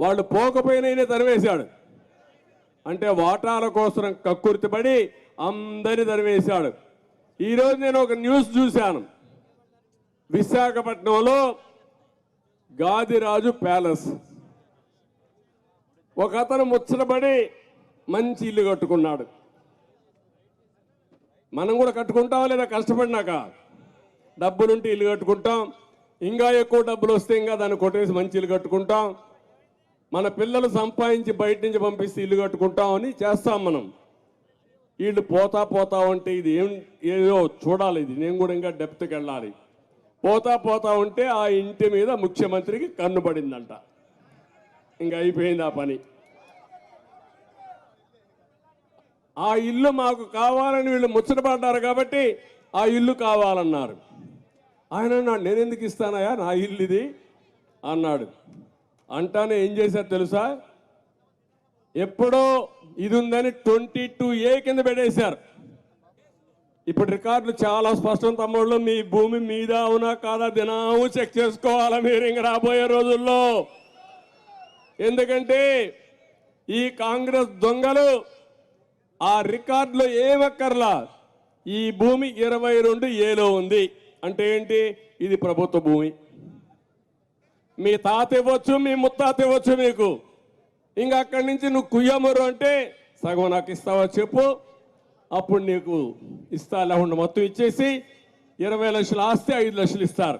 వాళ్ళు పోకపోయినా తరివేశాడు అంటే వాటాల కోసం కక్కుర్తిపడి అందరిని తరివేశాడు ఈరోజు నేను ఒక న్యూస్ చూశాను. విశాఖపట్నంలో గాదిరాజు ప్యాలెస్. ఒక అతను ముచ్చటపడి మంచి ఇల్లు కట్టుకున్నాడు. మనం కూడా కట్టుకుంటాం లేదా కష్టపడినాక? డబ్బులుంటే ఇల్లు కట్టుకుంటాం. ఇంకా ఎక్కువ డబ్బులు వస్తే ఇంకా దాన్ని కొట్టేసి మంచి ఇల్లు కట్టుకుంటాం. మన పిల్లలు సంపాదించి బయట నుంచి పంపిస్తే ఇల్లు కట్టుకుంటాం అని చేస్తాం మనం. వీళ్ళు పోతా పోతా ఉంటే ఇది ఏం ఏదో చూడాలి ఇది. నేను కూడా ఇంకా డెప్త్కి వెళ్ళాలి. పోతా పోతా ఉంటే ఆ ఇంటి మీద ముఖ్యమంత్రికి కన్ను పడిందంట. ఇంకా అయిపోయింది ఆ పని. ఆ ఇల్లు మాకు కావాలని వీళ్ళు ముచ్చటపడ్డారు కాబట్టి ఆ ఇల్లు కావాలన్నారు. ఆయన అన్నాడు నేను ఎందుకు ఇస్తానయా నా ఇల్లు ఇది. అన్నాడు. అంటానే ఏం చేశారు తెలుసా? ఎప్పుడో ఇది ఉందని ట్వంటీ టూ ఏ కింద పెట్టేశారు. ఇప్పుడు రికార్డులు చాలా స్పష్టం తమ్ముళ్ళు మీ భూమి మీద అవునా కాదా దినము చెక్ చేసుకోవాలా మీరు ఇంక రాబోయే రోజుల్లో. ఎందుకంటే ఈ కాంగ్రెస్ దొంగలు ఆ రికార్డులో ఏమక్కర్లా? ఈ భూమి ఇరవై రెండు ఏలో ఉంది. అంటే ఏంటి? ఇది ప్రభుత్వ భూమి. మీ తాత ఇవ్వచ్చు మీ ముత్తాత ఇవ్వచ్చు మీకు. ఇంకా అక్కడి నుంచి నువ్వు కుయ్యమరు అంటే సగం నాకు ఇస్తావా చెప్పు. అప్పుడు నీకు ఇస్తా లేకుండా మొత్తం ఇచ్చేసి ఇరవై లక్షల ఆస్తి ఐదు లక్షలు ఇస్తారు.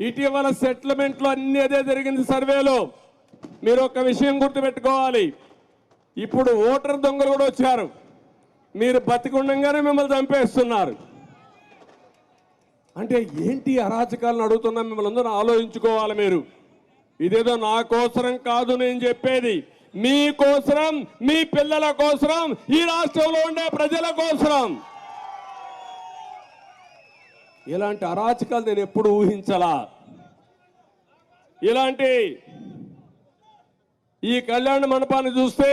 ఇటీవల సెటిల్మెంట్లో అన్ని అదే జరిగింది సర్వేలో. మీరు ఒక విషయం గుర్తుపెట్టుకోవాలి. ఇప్పుడు ఓటర్ దొంగలు కూడా వచ్చారు. మీరు బతికుండగానే మిమ్మల్ని చంపేస్తున్నారు. అంటే ఏంటి అరాచకాలను అడుగుతున్నా మిమ్మల్ని అందరూ ఆలోచించుకోవాలి మీరు. ఇదేదో నా కోసరం కాదు నేను చెప్పేది. మీ కోసరం మీ పిల్లల కోసరం ఈ రాష్ట్రంలో ఉండే ప్రజల కోసరం. ఇలాంటి అరాచకాలు నేను ఎప్పుడు ఊహించలా. ఇలాంటి ఈ కళ్యాణ మండపాన్ని చూస్తే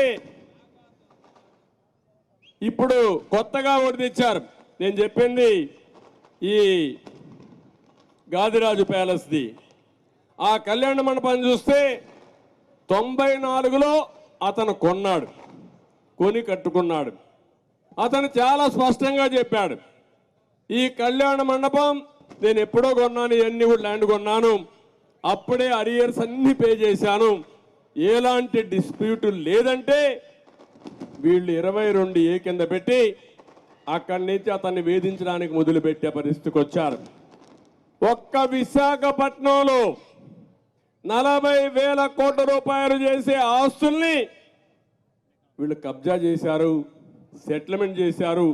ఇప్పుడు కొత్తగా ఒకటి తెచ్చారు. నేను చెప్పింది ఈ గాదిరాజు ప్యాలెస్ది. ఆ కళ్యాణ మండపాన్ని చూస్తే తొంభై నాలుగులో అతను కొన్నాడు కొని కట్టుకున్నాడు. అతను చాలా స్పష్టంగా చెప్పాడు ఈ కళ్యాణ మండపం నేను ఎప్పుడో కొన్నాను ఇవన్నీ కూడా ల్యాండ్ కొన్నాను అప్పుడే అరియర్స్ అన్ని పే చేశాను. ఎలాంటి డిస్ప్యూట్ లేదంటే వీళ్ళు ఇరవై రెండు ఏ కింద పెట్టి అక్కడి నుంచి అతన్ని వేధించడానికి మొదలుపెట్టే పరిస్థితికి వచ్చారు. ఒక్క విశాఖపట్నంలో నలభై వేల కోట్ల రూపాయలు చేసే ఆస్తుల్ని వీళ్ళు కబ్జా చేశారు సెటిల్మెంట్ చేశారు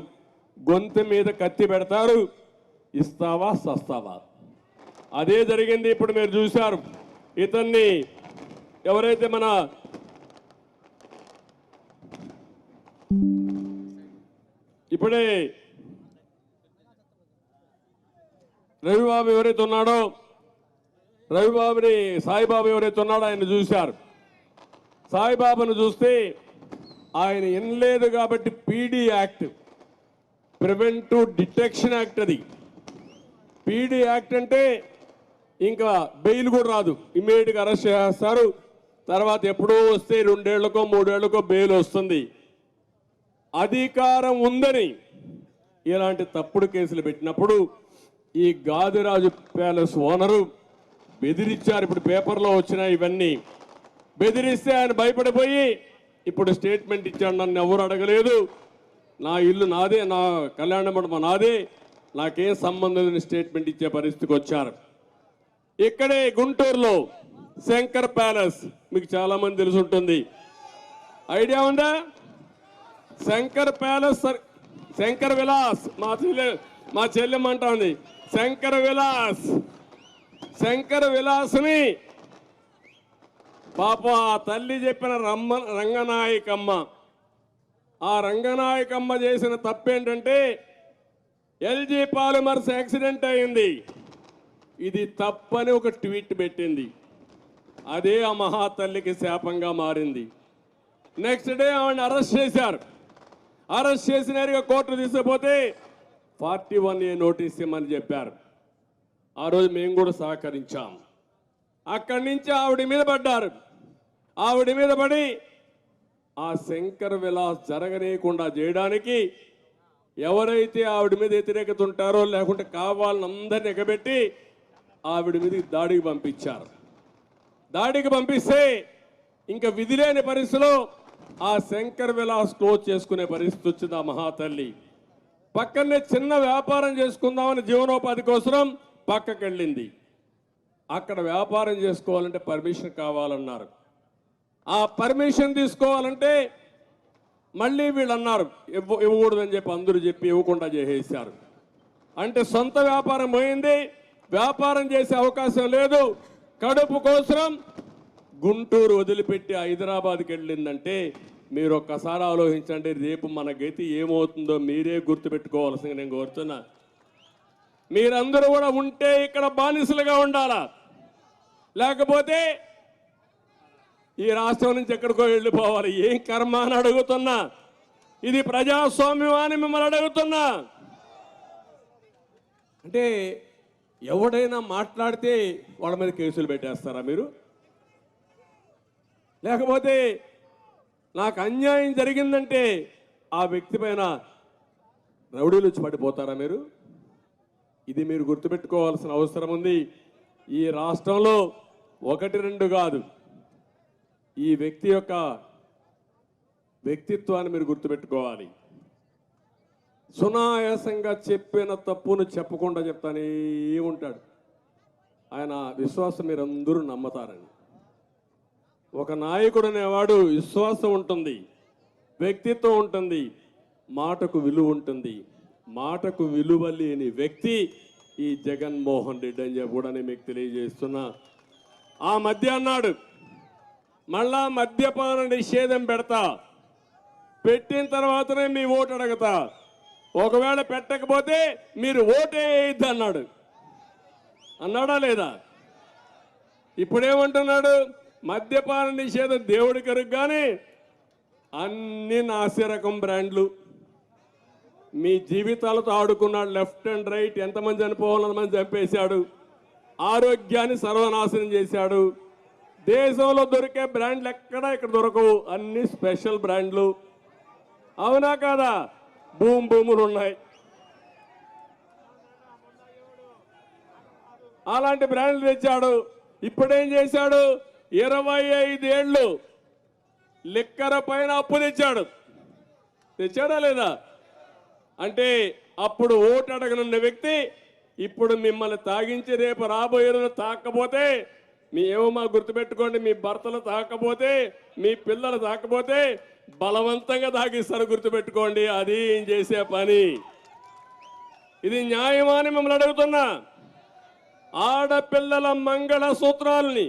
గొంతు మీద కత్తి పెడతారు. ఇస్తావా సస్తావా? అదే జరిగింది ఇప్పుడు మీరు చూశారు. ఇతన్ని ఎవరైతే మన ఇప్పుడే రవిబాబు ఎవరైతే ఉన్నాడో రవిబాబుని సాయిబాబు ఎవరైతే ఉన్నాడో ఆయన చూశారు. సాయిబాబును చూస్తే ఆయన వినలేదు కాబట్టి PD act preventive detection act అది. పీడీ యాక్ట్ అంటే ఇంకా బెయిల్ కూడా రాదు. ఇమ్మీడియట్గా అరెస్ట్ చేస్తారు. తర్వాత ఎప్పుడో వస్తే రెండేళ్ళకో మూడేళ్ళకో బెయిల్ వస్తుంది. అధికారం ఉందని ఇలాంటి తప్పుడు కేసులు పెట్టినప్పుడు ఈ గాదిరాజు ప్యాలెస్ ఓనరు బెదిరించారు. ఇప్పుడు పేపర్లో వచ్చిన ఇవన్నీ. బెదిరిస్తే ఆయన భయపడిపోయి ఇప్పుడు స్టేట్మెంట్ ఇచ్చాడు. నన్ను ఎవరు అడగలేదు. నా ఇల్లు నాదే నా కళ్యాణ మండపం నాదే. నాకేం సంబంధం లేని స్టేట్మెంట్ ఇచ్చే పరిస్థితికి వచ్చారు. ఇక్కడే గుంటూరులో శంకర్ ప్యాలెస్ మీకు చాలామంది తెలిసి ఉంటుంది. ఐడియా ఉందా? శంకర్ ప్యాలెస్ సర్- శంకర్ విలాస్ మా చెల్లె మా చెల్లెమ్మ ఉంది. శంకర విలాస్ శంకర విలాస్ని పాప ఆ తల్లి చెప్పిన రమ్మ రంగనాయకమ్మ. ఆ రంగనాయకమ్మ చేసిన తప్పేంటంటే ఎల్జీ పాలిమర్స్ యాక్సిడెంట్ అయింది. ఇది తప్పని ఒక ట్వీట్ పెట్టింది. అదే ఆ మహాతల్లికి శాపంగా మారింది. నెక్స్ట్ డే ఆవిడని అరెస్ట్ చేశారు. అరెస్ట్ చేసిన కోర్టు తీసుకుపోతే ఫార్టీ వన్ ఏ నోటీస్ ఇమ్మని చెప్పారు. ఆ రోజు మేము కూడా సహకరించాం. అక్కడి నుంచి ఆవిడ మీద పడ్డారు. ఆవిడ మీద పడి ఆ శంకర్ విలాస్ జరగనీయకుండా చేయడానికి ఎవరైతే ఆవిడ మీద వ్యతిరేకత ఉంటారో లేకుంటే కావాలని అందరిని ఎగబెట్టి ఆవిడ మీద దాడికి పంపించారు. దాడికి పంపిస్తే ఇంకా విధి లేని పరిస్థితిలో ఆ శంకర్ విలాస్ క్లోజ్ చేసుకునే పరిస్థితి వచ్చింది ఆ మహాతల్లి. పక్కనే చిన్న వ్యాపారం చేసుకుందామని జీవనోపాధి కోసం పక్కకి వెళ్ళింది అక్కడ వ్యాపారం చేసుకోవాలంటే పర్మిషన్ కావాలన్నారు. ఆ పర్మిషన్ తీసుకోవాలంటే మళ్ళీ వీళ్ళు అన్నారు ఇవ్వ ఇవ్వకూడదని చెప్పి అందరూ చెప్పి ఇవ్వకుండా చేసేసారు అంటే సొంత వ్యాపారం పోయింది వ్యాపారం చేసే అవకాశం లేదు. కడుపు కోసం గుంటూరు వదిలిపెట్టి హైదరాబాద్కి వెళ్ళిందంటే మీరు ఒక్కసారి ఆలోచించండి రేపు మన గతి ఏమవుతుందో మీరే గుర్తుపెట్టుకోవాల్సింది నేను కోరుతున్నా. మీరందరూ కూడా ఉంటే ఇక్కడ బానిసలుగా ఉండాలా? లేకపోతే ఈ రాష్ట్రం నుంచి ఎక్కడికో వెళ్ళిపోవాలి. ఏం కర్మ అని అడుగుతున్నా? ఇది ప్రజాస్వామ్యం అని మిమ్మల్ని అడుగుతున్నా. అంటే ఎవడైనా మాట్లాడితే వాళ్ళ మీద కేసులు పెట్టేస్తారా మీరు? లేకపోతే నాకు అన్యాయం జరిగిందంటే ఆ వ్యక్తి పైన రౌడీలు వచ్చి పడిపోతారా మీరు? ఇది మీరు గుర్తుపెట్టుకోవాల్సిన అవసరం ఉంది. ఈ రాష్ట్రంలో ఒకటి రెండు కాదు. ఈ వ్యక్తి యొక్క వ్యక్తిత్వాన్ని మీరు గుర్తుపెట్టుకోవాలి. సునాయాసంగా చెప్పిన తప్పును చెప్పకుండా చెప్తానే ఉంటాడు. ఆయన విశ్వాసం మీరందరూ నమ్మతారని. ఒక నాయకుడు అనేవాడు విశ్వాసం ఉంటుంది వ్యక్తిత్వం ఉంటుంది మాటకు విలువ ఉంటుంది. మాటకు విలువ లేని వ్యక్తి ఈ జగన్మోహన్ రెడ్డి అని చెప్పి కూడా నేను మీకు తెలియజేస్తున్నా. ఆ మధ్య అన్నాడు మళ్ళా మద్యపాన నిషేధం పెడతా. పెట్టిన తర్వాతనే మీ ఓటు అడగతా. ఒకవేళ పెట్టకపోతే మీరు ఓటే అన్నాడు. అన్నాడా లేదా? ఇప్పుడేమంటున్నాడు? మద్యపాన నిషేధం దేవుడి కరుగు కానీ అన్ని నాసిరకం బ్రాండ్లు. మీ జీవితాలతో ఆడుకున్నాడు లెఫ్ట్ అండ్ రైట్ ఎంతమంది చనిపోవాలని మంది చంపేశాడు. ఆరోగ్యాన్ని సర్వనాశనం చేశాడు. దేశంలో దొరికే బ్రాండ్లు ఎక్కడా ఇక్కడ దొరకవు. అన్ని స్పెషల్ బ్రాండ్లు. అవునా కాదా? భూమి భూములు ఉన్నాయి. అలాంటి బ్రాండ్లు తెచ్చాడు. ఇప్పుడేం చేశాడు? ఇరవై ఐదేళ్ళు లిక్కర పైన అప్పు తెచ్చాడు. తెచ్చాడా లేదా? అంటే అప్పుడు ఓటు అడగనున్న వ్యక్తి ఇప్పుడు మిమ్మల్ని తాగించి రేపు రాబోయే రోజు తాకపోతే మీ ఏమో మా గుర్తుపెట్టుకోండి మీ భర్తలు తాకపోతే మీ పిల్లలు తాకపోతే బలవంతంగా తాగిస్తారు గుర్తుపెట్టుకోండి అది ఏం చేసే పని? ఇది న్యాయమా అని మిమ్మల్ని అడుగుతున్నా. ఆడపిల్లల మంగళ సూత్రాలని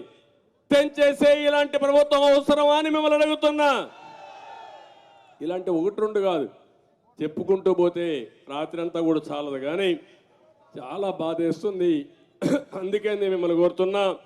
తెంచేసే ఇలాంటి ప్రభుత్వం అవసరమా అని మిమ్మల్ని అడుగుతున్నా. ఇలాంటి ఒకటి రెండు కాదు. చెప్పుకుంటూ పోతే రాత్రి అంతా కూడా చాలదు. కానీ చాలా బాధేస్తుంది. అందుకే నేను మిమ్మల్ని కోరుతున్నా.